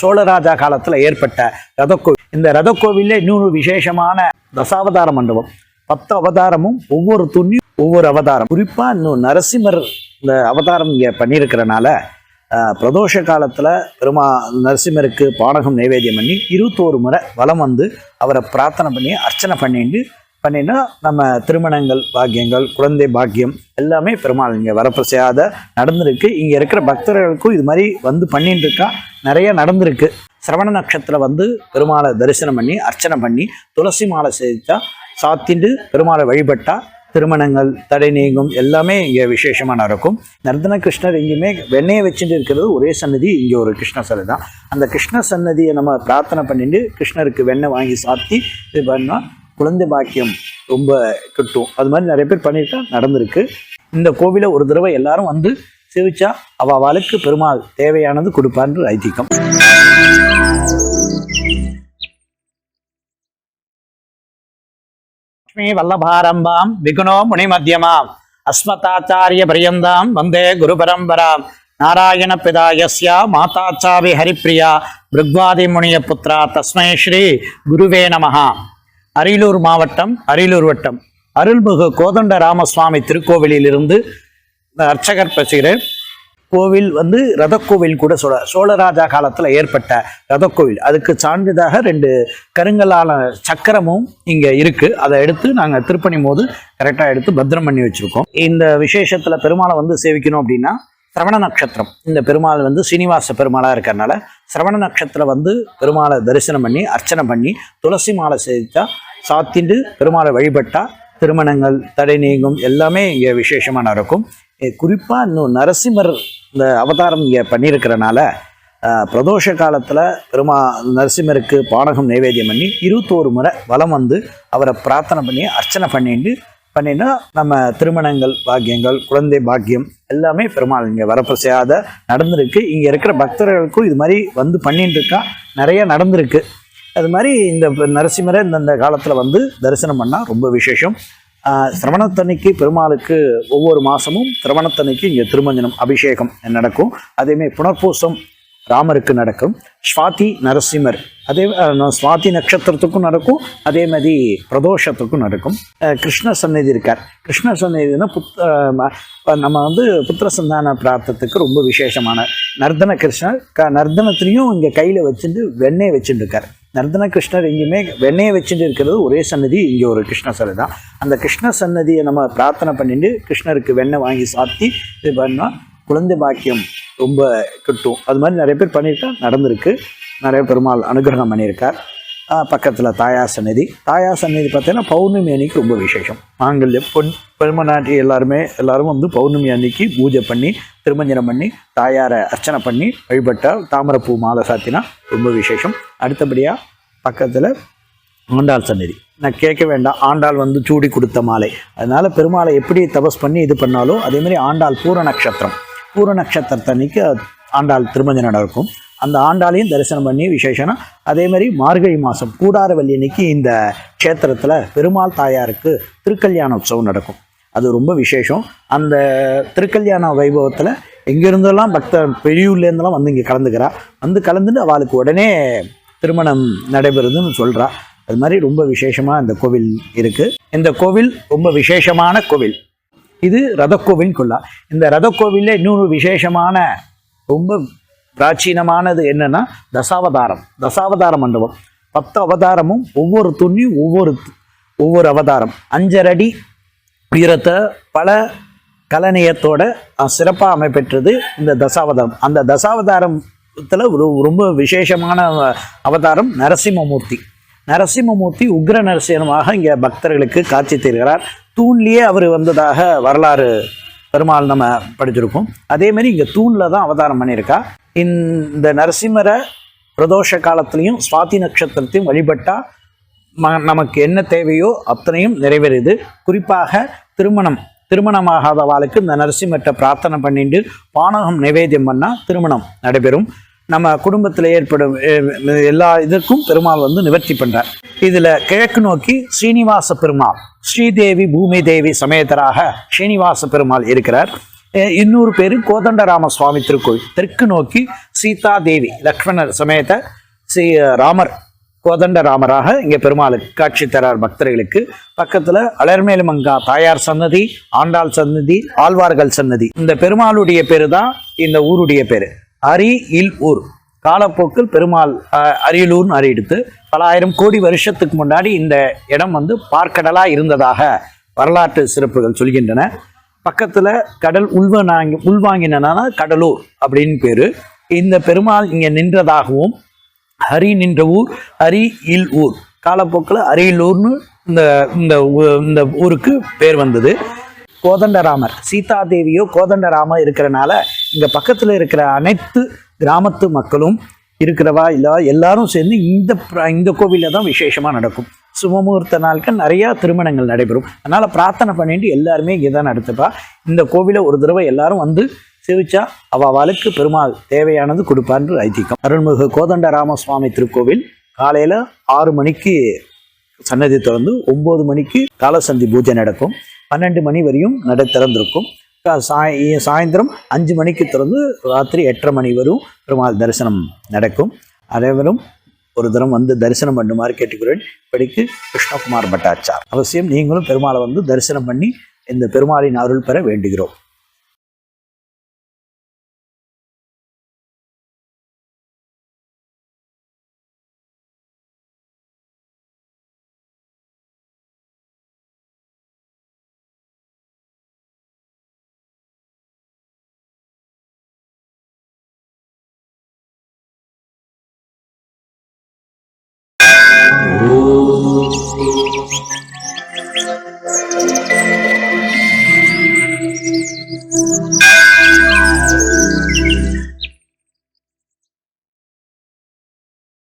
சோழராஜா காலத்தில் ஏற்பட்ட ரதக்கோவில். இந்த ரதக்கோவிலில் இன்னொரு விசேஷமான தசாவதார மண்டபம். பத்து அவதாரமும் ஒவ்வொரு துணியும் ஒவ்வொரு அவதாரம். குறிப்பாக இன்னும் நரசிம்மர் இந்த அவதாரம் இங்கே பண்ணியிருக்கிறனால பிரதோஷ காலத்தில் பெருமா நரசிம்மருக்கு பானகம் நைவேத்தியம் பண்ணி இருபத்தோரு முறை வலம் வந்து அவரை பிரார்த்தனை பண்ணி அர்ச்சனை பண்ணிட்டு பண்ணினா நம்ம திருமணங்கள் பாக்கியங்கள் குழந்தை பாக்கியம் எல்லாமே பெருமாள் இங்கே வரப்பிரசாத நடந்திருக்கு. இங்கே இருக்கிற பக்தர்களுக்கும் இது மாதிரி வந்து பண்ணிட்டு இருக்கா. நிறைய நடந்திருக்கு. சிரவண நட்சத்திரம் வந்து பெருமாளை தரிசனம் பண்ணி அர்ச்சனை பண்ணி துளசி மாலை செய்தா சாத்திண்டு பெருமாளை வழிபட்டா திருமணங்கள் தடை நீங்கும் எல்லாமே இங்கே விசேஷமாக நடக்கும். நர்தன கிருஷ்ணர் எங்கேயுமே வெண்ணையை வச்சுட்டு இருக்கிறது ஒரே சன்னதி இங்கே ஒரு கிருஷ்ண சன்னதி தான். அந்த கிருஷ்ண சன்னதியை நம்ம பிரார்த்தனை பண்ணிட்டு கிருஷ்ணருக்கு வெண்ணெய் வாங்கி சாத்தி இது பண்ணால் குழந்தை பாக்கியம் ரொம்ப கிட்டும். அது மாதிரி நிறைய பேர் பண்ணியிருக்கா நடந்திருக்கு. இந்த கோவிலை ஒரு தடவை எல்லாரும் வந்து சேவிச்சா அவ அவளுக்கு பெருமாள் தேவையானது கொடுப்பான்னு ஐதீகம். லக்ஷ்மி வல்லபாரம்பாம் விகுணோ முனி மத்தியமாம் அஸ்மதாச்சாரிய பரியந்தாம் வந்தே குரு பரம்பராம். நாராயண பிதாயஸ்யா மாதாச்சாரி ஹரிப்பிரியா பிருக்வாதி முனிய புத்திரா தஸ்மை ஸ்ரீ குருவே நமகா அரியலூர் மாவட்டம் அரியலூர் வட்டம். அருள்மிகு கோதண்ட ராமசுவாமி திருக்கோவிலிலிருந்து அர்ச்சகர் பேசுகிறேன். கோவில் வந்து ரதக்கோவில் கூட சொல்ல சோழராஜா காலத்தில் ஏற்பட்ட ரதக்கோவில். அதுக்கு சான்றிதாக ரெண்டு கருங்கலான சக்கரமும் இங்கே இருக்குது அதை எடுத்து நாங்கள் திருப்பணி போது கரெக்டாக எடுத்து பத்திரம் பண்ணி வச்சுருக்கோம். இந்த விசேஷத்தில் பெருமாளை வந்து சேவிக்கணும் அப்படின்னா சிரவண நட்சத்திரம். இந்த பெருமாள் வந்து சீனிவாச பெருமாளாக இருக்கிறனால சிரவண நட்சத்திரம் வந்து பெருமாளை தரிசனம் பண்ணி அர்ச்சனை பண்ணி துளசி மாலை செய்தா சாத்திண்டு பெருமாளை வழிபட்டா திருமணங்கள் தடை நீங்கும் எல்லாமே இங்கே விசேஷமாக நடக்கும். குறிப்பாக இன்னும் நரசிம்மர் இந்த அவதாரம் இங்கே பண்ணியிருக்கிறனால பிரதோஷ காலத்தில் பெருமா நரசிம்மருக்கு பானகம் நைவேத்தியம் பண்ணி இருபத்தோரு முறை வலம் வந்து அவரை பிரார்த்தனை பண்ணி அர்ச்சனை பண்ணிட்டு பண்ணினா நம்ம திருமணங்கள் பாக்கியங்கள் குழந்தை பாக்கியம் எல்லாமே பெருமாள் இங்கே வரப்பிரசாத நடந்திருக்கு. இங்கே இருக்கிற பக்தர்களுக்கும் இது மாதிரி வந்து பண்ணிட்டு இருக்கா நிறைய நடந்திருக்கு. அது மாதிரி இந்த நரசிம்மரை இந்தந்த காலத்தில் வந்து தரிசனம் பண்ணால் ரொம்ப விசேஷம். ஆஹ் சிரவணத்தன்னைக்கு பெருமாளுக்கு ஒவ்வொரு மாதமும் சிரவணத்தன்னைக்கு இங்கே திருமஞ்சனம் அபிஷேகம் நடக்கும். அதேமாதிரி புனர்பூசம் ராமருக்கு நடக்கும். ஸ்வாதி நரசிம்மர். அதே சுவாதி நட்சத்திரத்துக்கும் நடக்கும். அதே மாதிரி பிரதோஷத்துக்கும் நடக்கும். கிருஷ்ண சந்நிதி இருக்கார். கிருஷ்ண சந்நிதினா புத் நம்ம வந்து புத்திர சந்தான பிரார்த்தத்துக்கு ரொம்ப விசேஷமான நர்தன கிருஷ்ணர். க நர்தனத்திலையும் இங்கே கையில் வச்சுட்டு வெண்ணெய் வச்சுட்டு இருக்கார். நர்தன கிருஷ்ணர் எங்கேயுமே வெண்ணெயை வச்சுட்டு இருக்கிறது ஒரே சன்னதி இங்கே ஒரு கிருஷ்ண சிலை தான். அந்த கிருஷ்ண சன்னதியை நம்ம பிரார்த்தனை பண்ணிட்டு கிருஷ்ணருக்கு வெண்ணெய் வாங்கி சாத்தி இது பண்ணால் குழந்தை பாக்கியம் ரொம்ப கிட்டும். அது மாதிரி நிறைய பேர் பண்ணியிருக்கா நடந்திருக்கு. நிறைய பெருமாள் அனுகிரகம் பண்ணியிருக்கார். பக்கத்தில் தாயா சன்னதி தாயா சன்னதி பார்த்தீங்கன்னா பௌர்ணமி அன்னைக்கு ரொம்ப விசேஷம். மாங்கல்யம் பொன் பெருமநாட்டி எல்லாருமே எல்லாரும் வந்து பௌர்ணமி அன்னைக்கு பூஜை பண்ணி திருமஞ்சனம் பண்ணி தாயாரை அர்ச்சனை பண்ணி வழிபட்டால் தாமரைப்பூ மாலை சாத்தினா ரொம்ப விசேஷம். அடுத்தபடியாக பக்கத்தில் ஆண்டாள் சன்னதி நான் கேட்க வேண்டாம். ஆண்டாள் வந்து சூடி கொடுத்த மாலை. அதனால் பெருமாளை எப்படி தபஸ் பண்ணி இது பண்ணாலும் அதேமாதிரி ஆண்டாள் பூர நட்சத்திரம். பூர நட்சத்திரத்தன்னைக்கு ஆண்டாள் திருமஞ்சனம் நடக்கும். அந்த ஆண்டாளையும் தரிசனம் பண்ணி விசேஷம்னா அதே மாதிரி மார்கழி மாதம் கூடாரவல்லி அன்னைக்கு இந்த க்ஷேத்திரத்தில் பெருமாள் தாயாருக்கு திருக்கல்யாண உற்சவம் நடக்கும். அது ரொம்ப விசேஷம். அந்த திருக்கல்யாண வைபவத்தில் எங்கேருந்தெல்லாம் பக்தர் பெரியூர்லேருந்தெல்லாம் வந்து இங்கே கலந்துக்கிறா வந்து கலந்துட்டு அவளுக்கு உடனே திருமணம் நடைபெறுதுன்னு சொல்கிறா அது மாதிரி ரொம்ப விசேஷமாக இந்த கோவில் இருக்குது இந்த கோவில் ரொம்ப விசேஷமான கோவில். இது ரதக்கோவில் கொள்ளா இந்த ரதக்கோவிலில் இன்னொரு விசேஷமான ரொம்ப பிராச்சீனமானது என்னன்னா தசாவதாரம். தசாவதார மண்டபம். பத்து அவதாரமும் ஒவ்வொரு துணியும் ஒவ்வொரு ஒவ்வொரு அவதாரம். அஞ்சரடி உயரத்தை பல கலனியத்தோட சிறப்பாக அமைப்பெற்றது இந்த தசாவதாரம். அந்த தசாவதாரத்தில் ஒரு ரொம்ப விசேஷமான அவதாரம் நரசிம்மமூர்த்தி. நரசிம்மமூர்த்தி உக்ர நரசிம்மமாக இங்கே பக்தர்களுக்கு காட்சி தருகிறார். தூண்லேயே அவர் வந்ததாக வரலாறு பெருமாள் நம்ம படிச்சிருக்கோம். அதே மாதிரி இங்கே தூணில் தான் அவதாரம் பண்ணியிருக்கா. இந்த நரசிம்மரை பிரதோஷ காலத்துலேயும் சுவாதி நட்சத்திரத்தையும் வழிபட்டால் ம நமக்கு என்ன தேவையோ அத்தனையும் நிறைவேறுது. குறிப்பாக திருமணம் திருமணமாகாதவாளுக்கு இந்த நரசிம்மற்ற பிரார்த்தனை பண்ணிட்டு பானகம் நிவேத்தியம் பண்ணால் திருமணம் நடைபெறும். நம்ம குடும்பத்தில் ஏற்படும் எல்லா இதற்கும் பெருமாள் வந்து நிவர்த்தி பண்ணுறார் இதில் கிழக்கு நோக்கி ஸ்ரீனிவாச பெருமாள் ஸ்ரீதேவி பூமி தேவி சமேதராக ஸ்ரீனிவாச பெருமாள் இருக்கிறார். இன்னொரு பேர் கோதண்டராம சுவாமி திருக்கோயில். தெற்கு நோக்கி சீதா தேவி லக்ஷ்மணர் சமேத ஸ்ரீ ராமர் கோதண்ட ராமராக இங்கே பெருமாளுக்கு காட்சி தரார் பக்தர்களுக்கு. பக்கத்தில் அலர்மேலுமங்கா தாயார் சன்னதி ஆண்டாள் சன்னதி ஆழ்வார்கள் சன்னதி. இந்த பெருமாளுடைய பேர் தான் இந்த ஊருடைய பேர். அரி இல் ஊர். காலப்போக்கில் பெருமாள் அரியலூர்னு அறியெடுத்து பல ஆயிரம் கோடி வருஷத்துக்கு முன்னாடி இந்த இடம் வந்து பார்க்கடலா இருந்ததாக வரலாற்று சிறப்புகள் சொல்கின்றன. பக்கத்தில் கடல் உள்வாங்கி உள்வாங்கினா கடலூர் அப்படின்னு பேர். இந்த பெருமாள் இங்கே நின்றதாகவும் ஹரி நின்ற ஊர் ஹரி இல் ஊர். காலப்போக்கில் அரியலூர்னு இந்த இந்த ஊ- இந்த ஊருக்கு பேர் வந்தது. கோதண்டராமர் சீதா தேவியோ கோதண்டராமர் இருக்கிறனால இங்கே பக்கத்தில் இருக்கிற அனைத்து கிராமத்து மக்களும் இருக்கிறவா இல்லை எல்லாரும் சேர்ந்து இந்த இந்த கோவிலில் தான் விசேஷமாக நடக்கும். சுமமுகூர்த்த நாட்கள் நிறையா திருமணங்கள் நடைபெறும். அதனால் பிரார்த்தனை பண்ணிட்டு எல்லாருமே இங்கே தான் நடத்துப்பா. இந்த கோவிலை ஒரு தடவை எல்லாரும் வந்து சேவிச்சா அவளுக்கு பெருமாள் தேவையானது கொடுப்பான்னு ஐதீகம். அருள்மிகு கோதண்ட ராமசுவாமி திருக்கோவில் காலையில் ஆறு மணிக்கு சன்னதி திறந்து ஒம்பது மணிக்கு காலசந்தி பூஜை நடக்கும். பன்னெண்டு மணி வரையும் நடை திறந்திருக்கும். சாய் சாயந்தரம் அஞ்சு மணிக்கு திறந்து ராத்திரி எட்டரை மணி வரும் பெருமாள் தரிசனம் நடக்கும். அனைவரும் ஒரு தரம் வந்து தரிசனம் பண்ணுமாறு கேட்டுக்கிறேன். இப்படிக்கு கிருஷ்ணகுமார் பட்டாச்சார். அவசியம் நீங்களும் பெருமாளை வந்து தரிசனம் பண்ணி இந்த பெருமாளின் அருள் பெற வேண்டுகிறோம்.